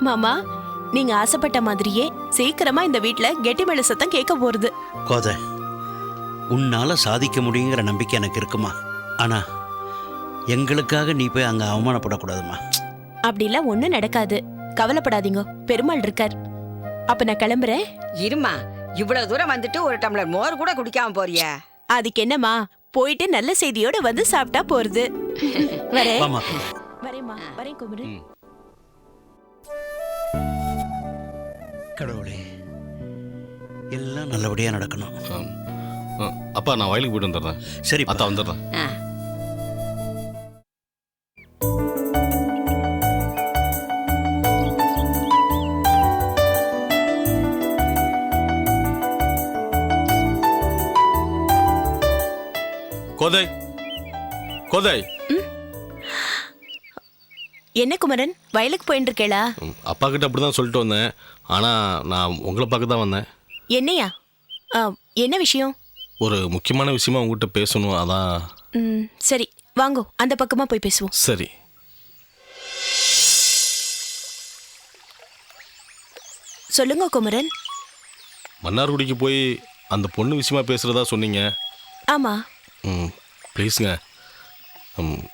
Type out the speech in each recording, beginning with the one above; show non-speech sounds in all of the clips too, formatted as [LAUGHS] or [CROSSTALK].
மாமா நீங்க ஆசைப்பட்ட மாதிரியே சீக்கிரமா இந்த வீட்ல கெட்டி மேல சத்தம் கேட்க போறது. கோதை உன்னால சாதிக்க முடியுங்கிற நம்பிக்கை எனக்கு இருக்குமா? ஆனா எங்களுக்காக நீ போய் அங்க அவமானப்படக்கூடாதுமா? அப்படிலாம் ஒண்ணும் நடக்காது. கவலைப்படாதீங்க பெருமாள் இருக்கார். அப்ப நான் கிளம்புறேன். இருமா இவ்வளவு தூரம் வந்துட்டு ஒரு டம்ளர் மோர் கூட குடிக்காம போறியே? அதுக்கு என்னம்மா போயிட்டு நல்ல செய்தியோட வந்து சாப்பிட்டா போறது. [LAUGHS] வரேன். வரேம்மா வரேன் குமரு கடவுளே. எல்லாம் நல்லபடியா நடக்கணும். அப்பா நான் வயலுக்கு போயிட்டு வந்துடுறேன். சரி அத்தா வந்துடுறேன். ஆ. கோதை. கோதை. என்ன குமரன்? வயலுக்கு போயிட்டு இருக்கேளா அப்பா கிட்ட அப்படி தான் சொல்லிட்டு வந்தேன். ஆனால் நான் உங்களை பார்க்க தான் வந்தேன். என்னையா? ஆ, என்ன விஷயம்? ஒரு முக்கியமான விஷயமா உங்ககிட்ட பேசணும் அதான். ம், சரி. வாங்கோ அந்த பக்கமா போய் பேசுவோம். சரி. சொல்லுங்க குமரன். மன்னார்குடிக்கு போய் அந்த பொண்ணு விஷயமா பேசுகிறதா சொன்னீங்க. ஆமா. ம் ப்ளீஸுங்க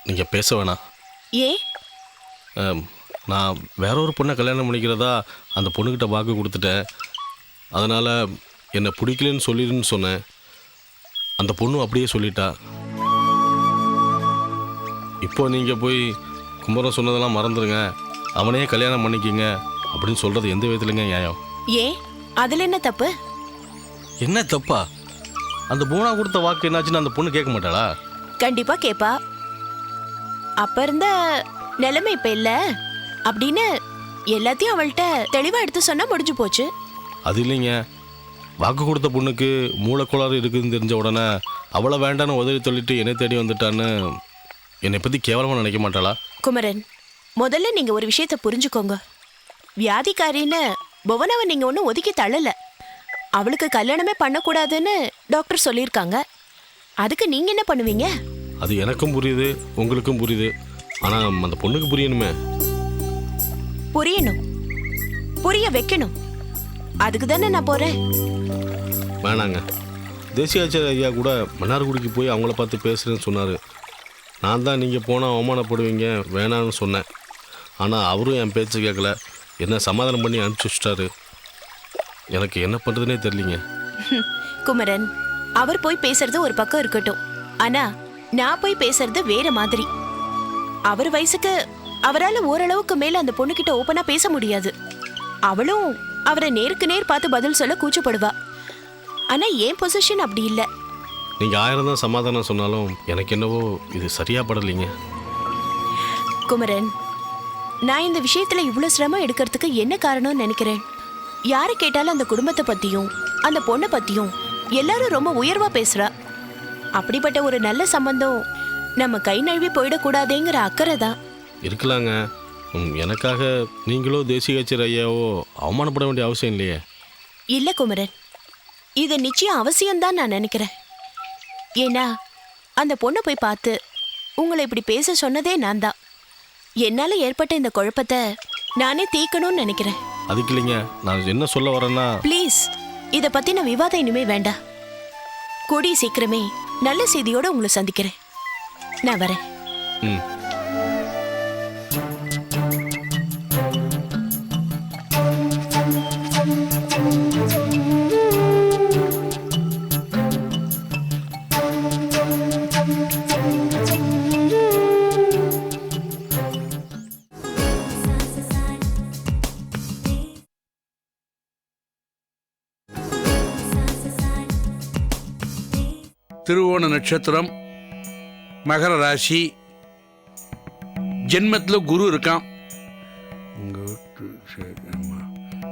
நீங்கள் பேச வேணாம். ஏன்? ஆம், நான் வேற ஒரு பொண்ணை கல்யாணம் பண்ணிக்கிறதா அந்த பொண்ணுக்கிட்ட வாக்கு கொடுத்துட்டேன். அதனால் என்னை பிடிக்கலன்னு சொல்லிடுன்னு சொன்னேன். அந்த பொண்ணு அப்படியே சொல்லிட்டா. இப்போ நீங்கள் போய் குமரன் சொன்னதெல்லாம் மறந்துடுங்க அவனையே கல்யாணம் பண்ணிக்கிங்க அப்படின்னு சொல்கிறது எந்த விதத்துலங்க நியாயம்? ஏன்? அதுல என்ன தப்பு? என்ன தப்பா? அந்த பூனா கொடுத்த வாக்கு என்னாச்சுன்னு அந்த பொண்ணு கேட்க மாட்டாளா? கண்டிப்பா கேப்பா. அப்ப இருந்த நிலைமை இப்ப இல்ல. அப்படின்னு எல்லாத்தையும் அவள்கிட்ட தெளிவா எடுத்து சொன்னா முடிஞ்சு போச்சு. அது இல்லைங்க. வாக்கு கொடுத்த பொண்ணுக்கு மூளைக்கோளாறு இருக்குதுன்னு தெரிஞ்ச உடனே அவளை வேண்டான்னு உதவி சொல்லிட்டு என்னை தேடி வந்துட்டான்னு என்னை பற்றி கேவலமாக நினைக்க மாட்டாளா? குமரன் முதல்ல நீங்க ஒரு விஷயத்த புரிஞ்சுக்கோங்க. வியாதிக்காரின்னு புவனாவை நீங்க ஒன்றும் ஒதுக்கி தள்ளல. அவளுக்கு கல்யாணமே பண்ணக்கூடாதுன்னு டாக்டர் சொல்லியிருக்காங்க. அதுக்கு நீங்க என்ன பண்ணுவீங்க? அது எனக்கும் புரியுது உங்களுக்கும் புரியுது. ஆனால் அந்த பொண்ணுக்கு புரியணுமே. புரியணும். புரிய வைக்கணும். அதுக்கு தானே நான் போறேன். வேணாங்க. தேசிய ஆச்சாரிய ஐயா கூட மன்னார்குடிக்கு போய் அவங்கள பார்த்து பேசுகிறேன்னு சொன்னார். நான் தான் நீங்கள் போனால் அவமானப்படுவீங்க வேணான்னு சொன்னேன். ஆனால் அவரும் என் பேச்சு கேட்கல. என்ன சமாதானம் பண்ணி அனுப்பிச்சி வச்சிட்டாரு. எனக்கு என்ன பண்ணுறதுனே தெரியலிங்க. [LAUGHS] குமரன் அவர் போய் பேசுறது ஒரு பக்கம் இருக்கட்டும். ஆனா நான் போய் பேசுறது வேற மாதிரி. அவர் வயசுக்கு அவரால ஓரளவுக்கு மேல அந்த பொண்ணுகிட்ட ஓப்பனா பேச முடியாது. அவளும் அவரை நேருக்கு நேர் பார்த்து பதில் சொல்ல கூச்சப்படுவா. ஆனா என் பொசிஷன் அப்படி இல்ல. நீங்கள் ஆயிரம் தான் சமாதானம் சொன்னாலும் எனக்கு என்னவோ இது சரியாக படலைங்க. குமரன் நான் இந்த விஷயத்துல இவ்வளவு சிரமம் எடுக்கிறதுக்கு என்ன காரணம்னு நினைக்கிறேன்? யாரை கேட்டாலும் அந்த குடும்பத்தை பத்தியும் அந்த பொண்ணை பத்தியும் எல்லாரும் ரொம்ப உயர்வா பேசுறா. அப்படிப்பட்ட ஒரு நல்ல சம்பந்தம் நம்ம கை நழுவி போயிடக்கூடாதேங்கிற அக்கறை தான். இருக்கலாங்க. எனக்காக நீங்களோ தேசிய கட்சி ஐயாவோ அவமானப்பட வேண்டிய அவசியம் இல்லையே. இல்ல குமரன். இது நிச்சயம் அவசியம்தான் நான் நினைக்கிறேன். ஏன்னா அந்த பொண்ணை போய் பார்த்து உங்களை இப்படி பேச சொன்னதே நான் தான். என்னால ஏற்பட்ட இந்த குழப்பத்தை நானே தீர்க்கணும்னு நினைக்கிறேன். அதுக்கு இல்லைங்க நான் என்ன சொல்ல வரேன்னா ப்ளீஸ் இத பத்தின விவாதம் இனிமே வேண்டாம். கூடிய சீக்கிரமே நல்ல செய்தியோட உங்களை சந்திக்கிறேன். நான் வரேன். ம் திருவோண நட்சத்திரம் மகர ராசி. ஜென்மத்தில் குரு இருக்கான்.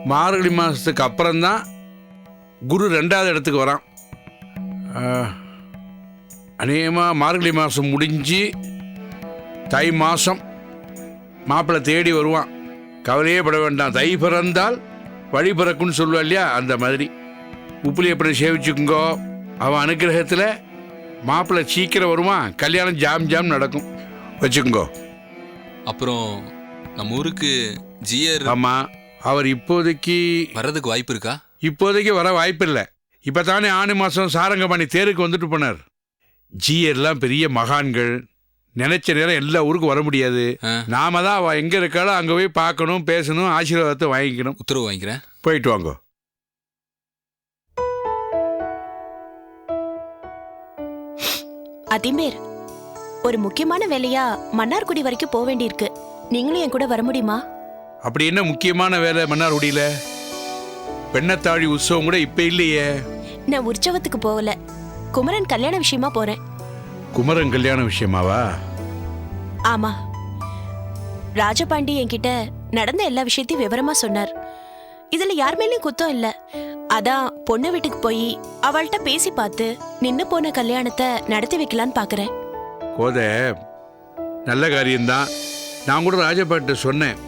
மார்கழி மாதத்துக்கு அப்புறம்தான் குரு ரெண்டாவது இடத்துக்கு வரான். அநேகமாக மார்கழி மாதம் முடிஞ்சு தை மாதம் மாப்பிள்ளை தேடி வருவான். கவலையே பட வேண்டாம். தை பிறந்தால் வழி பிறக்குன்னு சொல்லுவா இல்லையா? அந்த மாதிரி. உப்புலியப்பனை சேவிச்சுக்குங்கோ. அவன் அனுக்கிரகத்தில் மாப்பிள்ளை சீக்கிரம் வருவான் கல்யாணம் ஜாம் ஜாம் நடக்கும். வச்சுக்கோங்கோ. அப்புறம் நம்ம ஊருக்கு ஜியர் ஆமா அவர் இப்போதைக்கு வர்றதுக்கு வாய்ப்பு இருக்கா? இப்போதைக்கு வர வாய்ப்பில்லை இப்போ தானே ஆணி மாதம் சாரங்கபாணி தேருக்கு வந்துட்டு போனார். ஜியர்லாம் பெரிய மகான்கள். நினைச்ச நேரம் எல்லா ஊருக்கும் வர முடியாது. நாம தான் அவ எங்க இருக்காளோ அங்க போய் பார்க்கணும் பேசணும் ஆசீர்வாதத்தை வாங்கிக்கணும். உத்தரவு வாங்கிக்கிறேன். போயிட்டு வாங்க. அதிம்பேர் ஒரு முக்கியமான வேலையா மன்னார்குடி வரைக்கும் போக வேண்டியிருக்கு. நீங்களும் என் கூட வர முடியுமா? அப்படி என்ன முக்கியமான வேலை மன்னார்குடியில? பெண்ணத்தாழி உற்சவம் கூட இப்ப இல்லையே. நான் உற்சவத்துக்கு போகல. குமரன் கல்யாண விஷயமா போறேன். குமரன் கல்யாண விஷயமாவா? ஆமா. ராஜபாண்டி என்கிட்ட நடந்த எல்லா விஷயத்தையும் விவரமா சொன்னார். இதுல யார் மேலயும் குத்தம் இல்ல. அதான் பொண்ணு வீட்டுக்கு போய் அவள்கிட்ட பேசி பார்த்து நின்னு போன கல்யாணத்தை நடத்தி வைக்கலான்னு பாக்குறேன். கோதை நல்ல காரியம்தான். நான் கூட ராஜபாட்ட சொன்னேன்.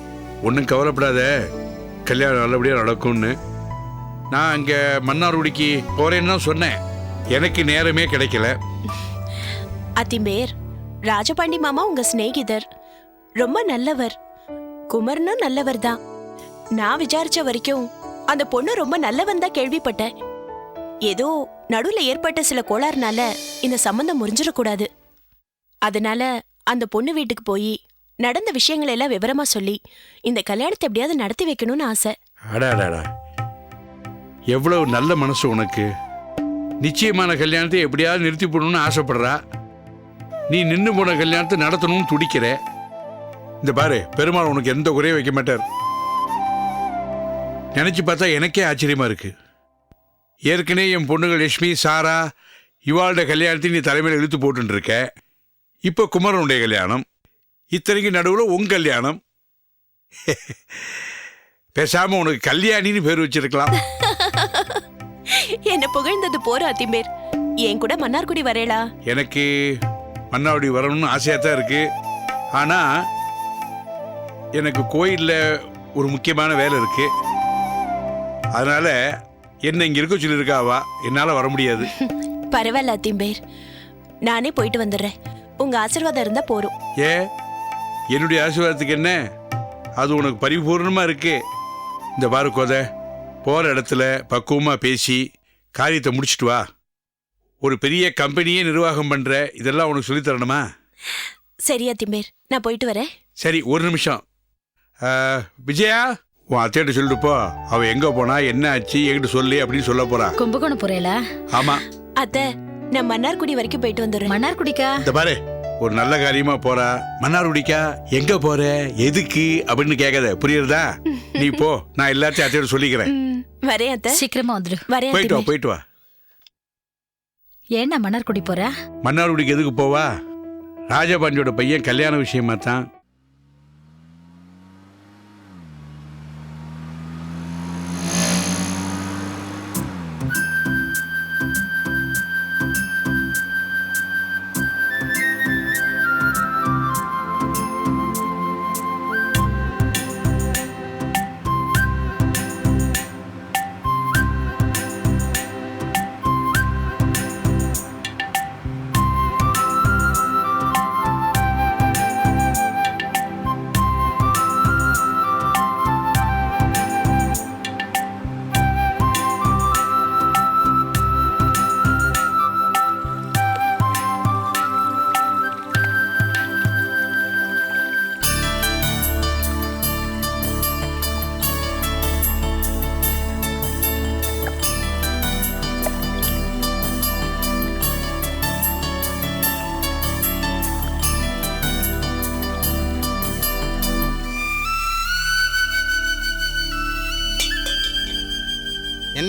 ஒன்றும் கவலைப்படாத. கல்யாணம் நல்லபடியாக நடக்கும்னு. நான் அங்கே மன்னார்குடிக்கு போகிறேன்னு தான் சொன்னேன். எனக்கு நேரமே கிடைக்கல. அத்திம்பேர் ராஜபாண்டி மாமா உங்க சிநேகிதர். ரொம்ப நல்லவர். குமரனும் நல்லவர் தான் நான் விசாரிச்ச வரைக்கும் அந்த பொண்ணு ரொம்ப நல்லவன் தான் கேள்விப்பட்டேன். ஏதோ நடுவில் ஏற்பட்ட சில கோளாறுனால இந்த சம்பந்தம் முறிஞ்சிடக்கூடாது. அதனால அந்த பொண்ணு வீட்டுக்கு போய் நடந்த விஷயங்களை எல்லாம் விவரமா சொல்லி இந்த கல்யாணத்தை எப்படியாவது நடத்தி வைக்கணும்னு ஆசை. அடாடாடா எவ்வளவு நல்ல மனசு உனக்கு. நிச்சயமான கல்யாணத்தை எப்படியாவது நிறுத்தி போடணும்னு ஆசைப்படுறா. நீ நின்று போன கல்யாணத்தை நடத்தணும்னு துடிக்கிற. இந்த பாரு பெருமாள் உனக்கு எந்த குறையும் வைக்க மாட்டார். நினைச்சு பார்த்தா எனக்கே ஆச்சரியமா இருக்கு. ஏற்கனவே என் பொண்ணுகள் லட்சுமி சாரா இவாளோட கல்யாணத்தை நீ தலைமையில் இழுத்து போட்டுன்னு இருக்க இப்போ குமரனுடைய கல்யாணம். இத்தனைக்கு நடுவில் உன் கல்யாணம். பேசாம உனக்கு கல்யாணின்னு பேர் வச்சிருக்கலாம். என்ன புகழ்ந்தது போற அத்திம்பேர் என் கூட மன்னார்குடி வரேளா? எனக்கு மன்னாவடி வரணும்னு ஆசையாக தான் இருக்கு. ஆனா எனக்கு கோயிலில் ஒரு முக்கியமான வேலை இருக்கு. [LAUGHS] அதனால என்ன இங்க இருக்க சொல்லியிருக்காவா? என்னால் வர முடியாது. [LAUGHS] பரவாயில்ல அத்திம்பேர் நானே போயிட்டு வந்துடுறேன். உங்க ஆசீர்வாதம் இருந்தா போறோம் ஏ? என்னுடைய ஆசீர்வாதத்துக்கு என்ன? அது உனக்கு பரிபூர்ணமா இருக்கு. இந்த பாரு கோதை. போற இடத்துல பக்குவமா பேசி காரியத்தை முடிச்சிட்டு வா. ஒரு பெரிய கம்பெனியே நிர்வாகம் பண்ற. இதெல்லாம் உனக்கு சொல்லித் தரணுமா? சரி அத்திம்பேர் நான் போயிட்டு வரேன். சரி ஒரு நிமிஷம். ஆ, விஜயா? உன் அத்தையிட்ட சொல்லிட்டு போ அவ எங்க போனா என்ன ஆச்சு என்கிட்ட சொல்லி அப்படின்னு சொல்ல போறா. கும்பகோணம் போறேல? ஆமா. அத்தை நான் மன்னார்குடி வரைக்கும் போயிட்டு வந்துடுறேன். மன்னார்குடிக்கா? இந்த பாரு ஒரு நல்ல காரியமா போறா. மன்னார்குடிக்கா எங்க போற எதுக்கு அப்படின்னு கேட்காத புரியுறதா? நீ போ நான் எல்லாத்தையும் அத்தையோட சொல்லிக்கிறேன். வரேன் அத்தை. சீக்கிரமா வந்துடு வரேன் போயிட்டு வா. போயிட்டு வா. ஏன்னா மன்னார்குடி போற? மன்னார்குடிக்கு எதுக்கு போவா? ராஜபாண்டியோட பையன் கல்யாண விஷயமா தான்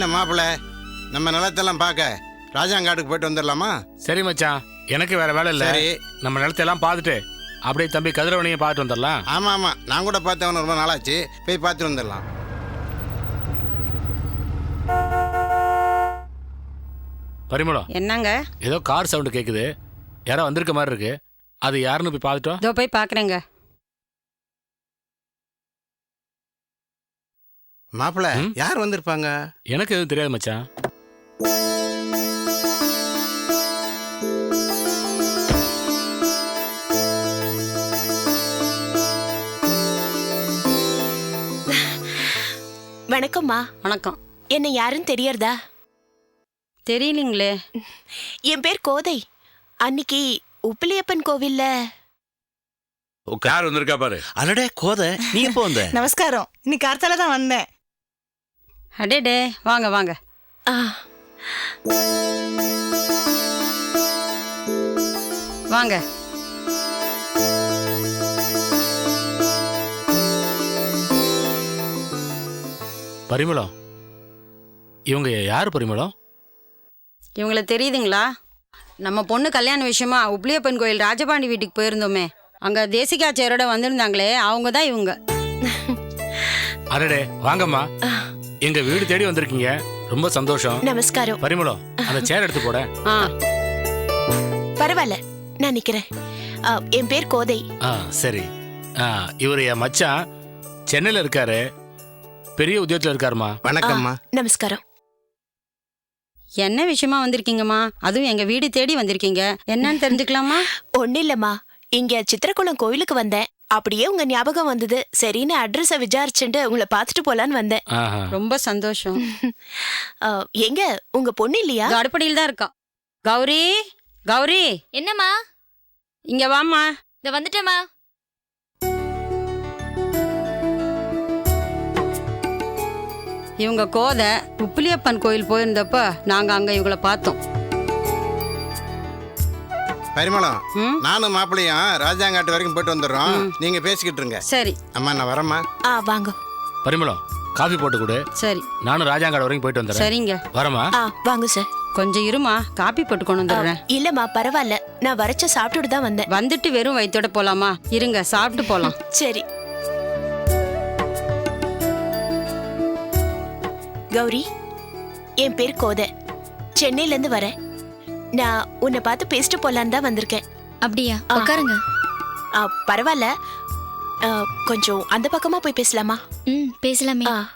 என்ன மாப்பிள்ள நம்ம நிலத்தெல்லாம் பார்க்க ராஜாங்காட்டுக்கு போயிட்டு வந்துடலாமா சரி மச்சான். எனக்கு வேற வேலை இல்ல. சரி. நம்ம நிலத்தையெல்லாம் பார்த்துட்டு அப்படியே தம்பி கதிரவனையும் பார்த்துட்டு வந்துடலாம் ஆமா ஆமா. நான் கூட பார்த்தவன ரொம்ப நாளாச்சு. போய் பார்த்துட்டு வந்துடலாம் பரிமளம் என்னங்க? ஏதோ கார் சவுண்டு கேக்குது. யாரோ வந்திருக்க மாதிரி இருக்கு. அது யாருன்னு போய் பார்த்துட்டோம் இதோ போய் பார்க்குறேங்க. மாப்பிள்ள ம்? யார் வந்திருப்பாங்க? எனக்கு எதுவும் தெரியாது மச்சான். வணக்கம்மா வணக்கம். என்ன யாருன்னு தெரியறதா தெரியலீங்களே. என் பேர் கோதை. அன்னைக்கு உப்பிலியப்பன் கோவில்ல யார் வந்திருக்கா பாரு? அடடே கோதை நீ எப்போ வந்த? நமஸ்காரம். இன்னைக்கு கார்த்தால தான் வந்தேன். அடேடே வாங்க வாங்க. வாங்க. பரிமளம். இவங்க யார் பரிமளம்? இவங்கள தெரியுதுங்களா? நம்ம பொண்ணு கல்யாண விஷயமா உப்ளியப்பன் கோயில் ராஜபாண்டி வீட்டுக்கு போயிருந்தோமே. அங்க தேசிகாச்சியரோட வந்திருந்தாங்களே அவங்க தான் இவங்க. அடடே வாங்கம்மா. எங்க வீடு தேடி வந்திருக்கீங்க. ரொம்ப சந்தோஷம். நமஸ்காரம். பரிமளம் அந்த சேர் எடுத்து போட. ஆ. பரவாயில்ல நான் நிக்கிறேன். ஆ, என் பேர் கோதை. ஆ சரி. ஆ இவர் என் மச்சான். சென்னையில் இருக்காரு. பெரிய உத்தியோகத்தில் இருக்காருமா வணக்கம்மா. நமஸ்காரம். என்ன விஷயமா வந்திருக்கீங்கம்மா? அதுவும் எங்க வீடு தேடி வந்திருக்கீங்க. என்னன்னு தெரிஞ்சுக்கலாமா? [LAUGHS] ஒன்னும் இல்லம்மா. இங்க சித்திரகுளம் கோவிலுக்கு வந்தேன். அப்படியே உங்க ஞாபகம் வந்தது. சரின்னு அட்ரஸ விசாரிச்சுட்டு உங்களை பார்த்துட்டு போலான்னு வந்தேன். ரொம்ப சந்தோஷம். [LAUGHS] ஆ, எங்க? உங்க பொண்ணு இல்லையா? அடுப்படியில் தான் இருக்கா. கௌரி கௌரி. என்னம்மா? இங்க வாம்மா. இந்த வந்துட்டேம்மா. இவங்க கோதை உப்பிலியப்பன் கோயில் போயிருந்தப்ப நாங்க அங்க இவங்கள பார்த்தோம். பரிமளம் நானும் மாப்பிள்ளையும் ராஜாங்காட்டு வரைக்கும் போயிட்டு வந்துடுறோம். நீங்க பேசிக்கிட்டு இருங்க. சரி. அம்மா நான் வரேம்மா. ஆ வாங்க. பரிமளம் காஃபி போட்டு கொடு. சரி. நானும் ராஜாங்காடு வரைக்கும் போயிட்டு வந்துடுறேன். சரிங்க. வரமா ஆ வாங்க சார். கொஞ்சம் இருமா காப்பி போட்டு கொண்டு வந்துடுறேன். இல்லம்மா பரவாயில்ல. நான் வரைச்ச சாப்பிட்டுட்டு தான் வந்தேன். வந்துட்டு வெறும் வயித்தோட போலாமா? இருங்க சாப்பிட்டு போலாம். [LAUGHS] சரி. கௌரி என் பேர் கோதை. சென்னையில இருந்து வரேன். நான் உன்னை பார்த்து பேசிட்டு போலான்னு தான் வந்திருக்கேன். அப்படியா? ஆ. உட்காருங்க ஆ, பரவாயில்ல. ஆ, கொஞ்சம் அந்த பக்கமா போய் பேசலாமா? ம் பேசலாமே. ஆ.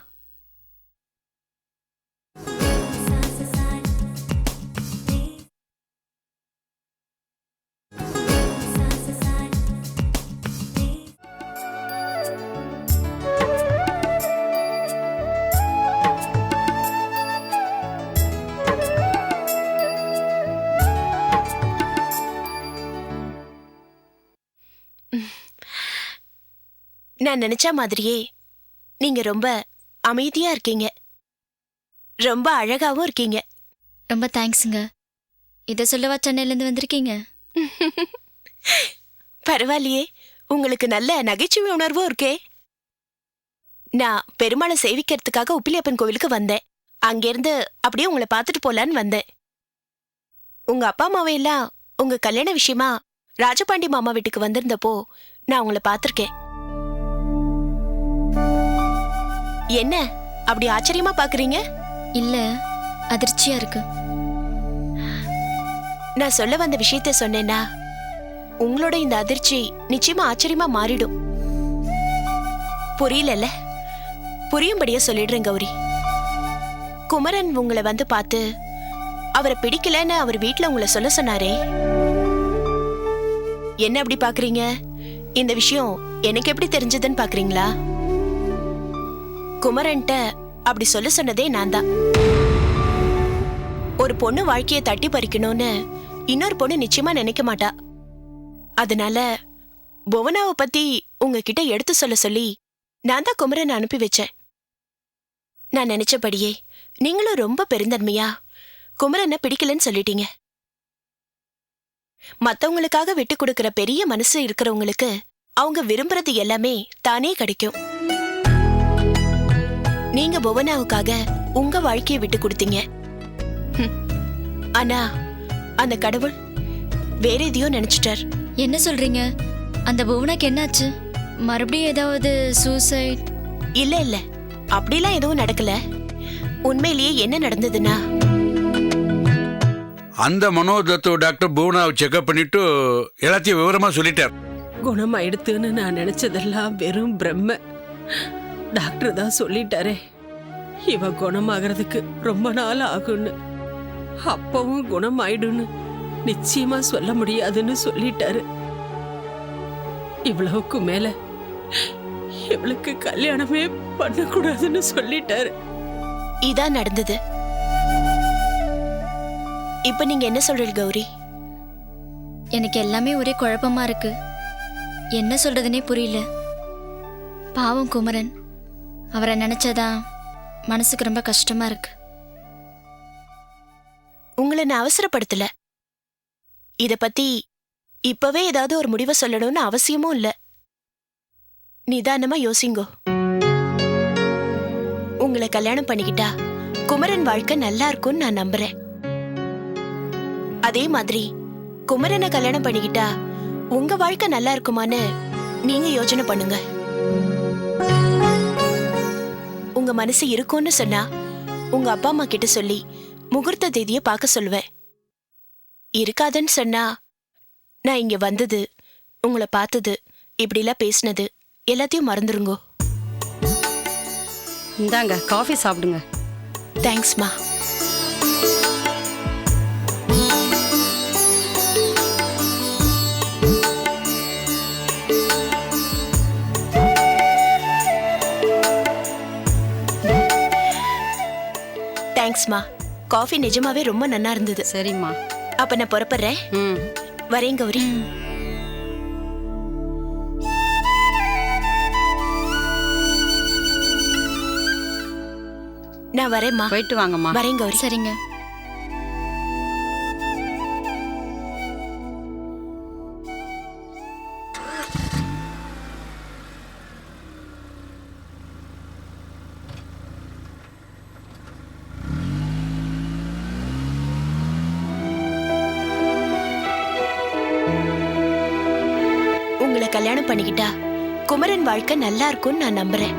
நான் நினைச்ச மாதிரியே நீங்க ரொம்ப அமைதியா இருக்கீங்க. ரொம்ப அழகாவும் இருக்கீங்க. ரொம்ப தேங்க்ஸுங்க. இதை சொல்லவா சென்னையிலேருந்து வந்திருக்கீங்க? [LAUGHS] பரவாயில்லையே. உங்களுக்கு நல்ல நகைச்சுவை உணர்வும் இருக்கே. நான் பெருமாளை சேவிக்கிறதுக்காக உப்பிலியப்பன் கோவிலுக்கு வந்தேன். அங்கிருந்து அப்படியே உங்களை பார்த்துட்டு போலான்னு வந்தேன். உங்க அப்பா அம்மாவை எல்லாம் உங்க கல்யாண விஷயமா ராஜபாண்டி மாமா வீட்டுக்கு வந்திருந்தப்போ நான் உங்களை பார்த்திருக்கேன். என்ன? அப்படி ஆச்சரியமா பாக்குறீங்க? இல்ல அதிர்ச்சியா இருக்கு. நான் சொல்ல வந்த விஷயத்த சொன்னேன்னா உங்களோட இந்த அதிர்ச்சி நிச்சயமா ஆச்சரியமா மாறிடும். புரியலல்ல? புரியும்படியா சொல்லிடுறேன் கௌரி. குமரன் உங்களை வந்து பார்த்து அவரை பிடிக்கலன்னு அவர் வீட்ல உங்களை சொல்ல சொன்னாரே. என்ன அப்படி பாக்குறீங்க? இந்த விஷயம் எனக்கு எப்படி தெரிஞ்சதுன்னு பாக்குறீங்களா? குமரன்ட்ட அப்படி சொல்ல சொன்னதே நான் தான் ஒரு பொண்ணு வாழ்க்கையை தட்டி பறிக்கணும்னு இன்னொரு பொண்ணு நிச்சயமா நினைக்க மாட்டா. அதனால புவனாவை பத்தி உங்ககிட்ட எடுத்து சொல்ல சொல்லி நான் தான் குமரன் அனுப்பி வச்சேன். நான் நினைச்சபடியே நீங்களும் ரொம்ப பெருந்தன்மையா குமரனை பிடிக்கலன்னு சொல்லிட்டீங்க. மத்தவங்களுக்காக விட்டு கொடுக்கிற பெரிய மனசு இருக்கிறவங்களுக்கு அவங்க விரும்புறது எல்லாமே தானே கிடைக்கும். நீங்க புவனாவுக்காக உங்க வாழ்க்கையை விட்டு கொடுத்தீங்க. ஆனா அந்த கடவுள் வேற எதையோ நினைச்சிட்டார். என்ன சொல்றீங்க? அந்த புவனாக்கு என்னாச்சு? மறுபடியும் ஏதாவது சூசைட்? இல்ல இல்ல. அப்படிலாம் எதுவும் நடக்கல. உண்மையிலேயே என்ன நடந்ததுன்னா? அந்த மனோதத்துவ டாக்டர் புவனாவை செக்அப் பண்ணிட்டு எல்லாத்தையும் விவரமா சொல்லிட்டார். குணமாயிடுத்துன்னு நான் நினைச்சதெல்லாம் வெறும் பிரம்ம. டாக்டர் தான் சொல்லிட்டாரே. இவ குணமாகறதுக்கு ரொம்ப நாள் ஆகும்னு. அப்பவும் குணமாயிடும்னு நிச்சயமா சொல்ல முடியாதுன்னு சொல்லிட்டாரு. இவ்வளவுக்கு மேல இவளுக்கு கல்யாணமே பண்ணக்கூடாதுன்னு சொல்லிட்டாரு. இதான் நடந்தது. இப்ப நீங்க என்ன சொல்றீங்க கௌரி? எனக்கு எல்லாமே ஒரே குழப்பமா இருக்கு. என்ன சொல்றதுனே புரியல. பாவம் குமரன். அவரை நினைச்சதான் மனசுக்கு ரொம்ப கஷ்டமா இருக்கு. உங்களை நான் அவசரப்படுத்தல. இத பத்தி இப்பவே ஏதாவது ஒரு முடிவை சொல்லணும்னு அவசியமும் இல்ல. நிதானமா யோசிங்கோ. உங்களை கல்யாணம் பண்ணிக்கிட்டா குமரன் வாழ்க்கை நல்லா இருக்கும்னு நான் நம்புறேன். அதே மாதிரி குமரனை கல்யாணம் பண்ணிக்கிட்டா உங்க வாழ்க்கை நல்லா இருக்குமான்னு நீங்க யோசனை பண்ணுங்க. உங்க மனசு இருக்கும்னு சொன்னா உங்க அப்பா அம்மா கிட்ட சொல்லி முகூர்த்த தேதியை பார்க்க சொல்லுவேன். இருக்காதுன்னு சொன்னா நான் இங்க வந்தது உங்களை பார்த்தது இப்படிலாம் பேசினது எல்லாத்தையும் மறந்துருங்கோ. இந்தாங்க காஃபி சாப்பிடுங்க. தேங்க்ஸ்மா தேங்க்ஸ்மா காஃபி நிஜமாவே ரொம்ப நன்னா இருந்தது. சரிம்மா. அப்ப நான் புறப்படுறேன். ம். வரேன் கௌரி. நான் வரேம்மா போயிட்டு வாங்கம்மா. வரேன் கௌரி. சரிங்க. கல்யாணம் பண்ணிக்கிட்டா குமரன் வாழ்க்கை நல்லா இருக்கும்னு நான் நம்புறேன்.